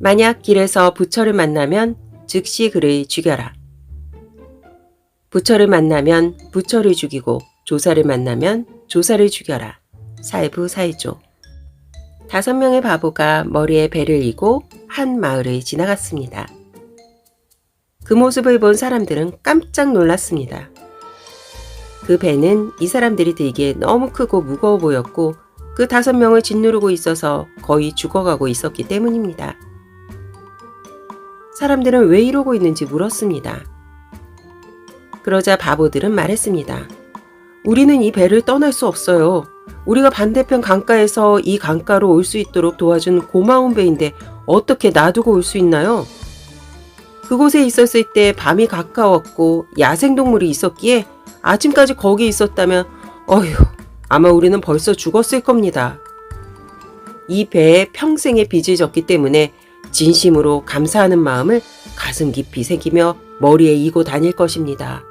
만약 길에서 부처를 만나면 즉시 그를 죽여라. 부처를 만나면 부처를 죽이고 조사를 만나면 조사를 죽여라. 살부 사이조. 다섯 명의 바보가 머리에 배를 이고 한 마을을 지나갔습니다. 그 모습을 본 사람들은 깜짝 놀랐습니다. 그 배는 이 사람들이 들기에 너무 크고 무거워 보였고 그 다섯 명을 짓누르고 있어서 거의 죽어가고 있었기 때문입니다. 사람들은 왜 이러고 있는지 물었습니다. 그러자 바보들은 말했습니다. 우리는 이 배를 떠날 수 없어요. 우리가 반대편 강가에서 이 강가로 올 수 있도록 도와준 고마운 배인데 어떻게 놔두고 올 수 있나요? 그곳에 있었을 때 밤이 가까웠고 야생동물이 있었기에 아침까지 거기 있었다면 어휴 아마 우리는 벌써 죽었을 겁니다. 이 배에 평생의 빚을 졌기 때문에 진심으로 감사하는 마음을 가슴 깊이 새기며 머리에 이고 다닐 것입니다.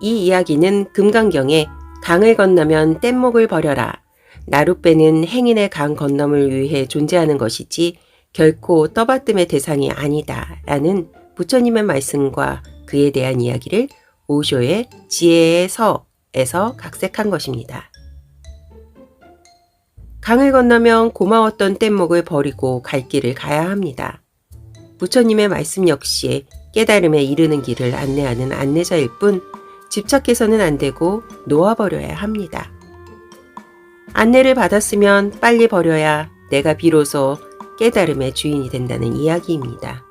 이 이야기는 금강경에 강을 건너면 뗏목을 버려라. 나룻배는 행인의 강 건너을 위해 존재하는 것이지 결코 떠받침의 대상이 아니다. 라는 부처님의 말씀과 그에 대한 이야기를 오쇼의 지혜의 서에서 각색한 것입니다. 강을 건너면 고마웠던 뗏목을 버리고 갈 길을 가야 합니다. 부처님의 말씀 역시 깨달음에 이르는 길을 안내하는 안내자일 뿐 집착해서는 안 되고 놓아버려야 합니다. 안내를 받았으면 빨리 버려야 내가 비로소 깨달음의 주인이 된다는 이야기입니다.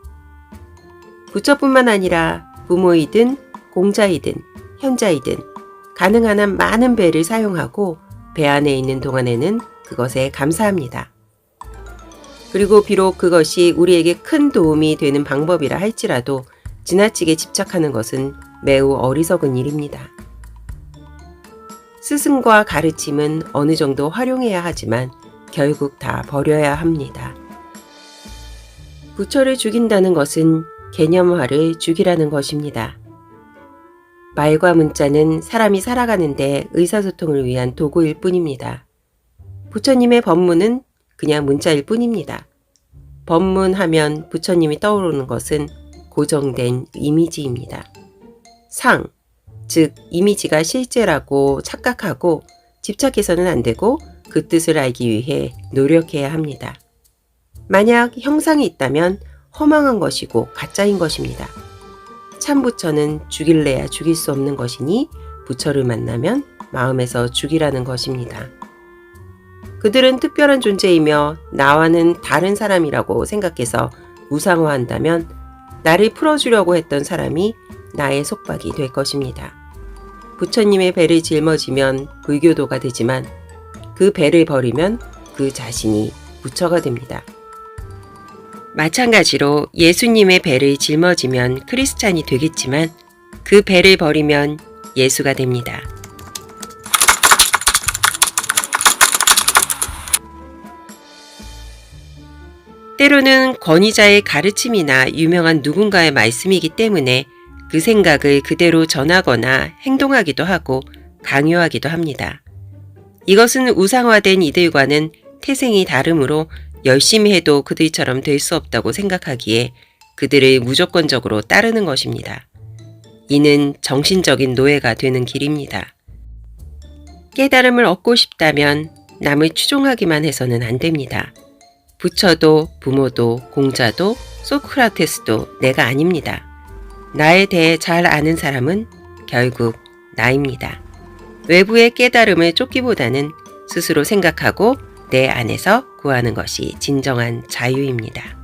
부처뿐만 아니라 부모이든 공자이든 현자이든 가능한 한 많은 배를 사용하고 배 안에 있는 동안에는 그것에 감사합니다. 그리고 비록 그것이 우리에게 큰 도움이 되는 방법이라 할지라도 지나치게 집착하는 것은 매우 어리석은 일입니다. 스승과 가르침은 어느 정도 활용해야 하지만 결국 다 버려야 합니다. 부처를 죽인다는 것은 개념화를 죽이라는 것입니다. 말과 문자는 사람이 살아가는데 의사소통을 위한 도구일 뿐입니다. 부처님의 법문은 그냥 문자일 뿐입니다. 법문하면 부처님이 떠오르는 것은 고정된 이미지입니다. 상, 즉 이미지가 실제라고 착각하고 집착해서는 안 되고 그 뜻을 알기 위해 노력해야 합니다. 만약 형상이 있다면 허망한 것이고 가짜인 것입니다. 참 부처는 죽일래야 죽일 수 없는 것이니 부처를 만나면 마음에서 죽이라는 것입니다. 그들은 특별한 존재이며 나와는 다른 사람이라고 생각해서 우상화한다면 나를 풀어주려고 했던 사람이 나의 속박이 될 것입니다. 부처님의 배를 짊어지면 불교도가 되지만 그 배를 버리면 그 자신이 부처가 됩니다. 마찬가지로 예수님의 배를 짊어지면 크리스찬이 되겠지만 그 배를 버리면 예수가 됩니다. 때로는 권위자의 가르침이나 유명한 누군가의 말씀이기 때문에 그 생각을 그대로 전하거나 행동하기도 하고 강요하기도 합니다. 이것은 우상화된 이들과는 태생이 다르므로 열심히 해도 그들처럼 될 수 없다고 생각하기에 그들을 무조건적으로 따르는 것입니다. 이는 정신적인 노예가 되는 길입니다. 깨달음을 얻고 싶다면 남을 추종하기만 해서는 안 됩니다. 부처도 부모도 공자도 소크라테스도 내가 아닙니다. 나에 대해 잘 아는 사람은 결국 나입니다. 외부의 깨달음을 쫓기보다는 스스로 생각하고 내 안에서 구하는 것이 진정한 자유입니다.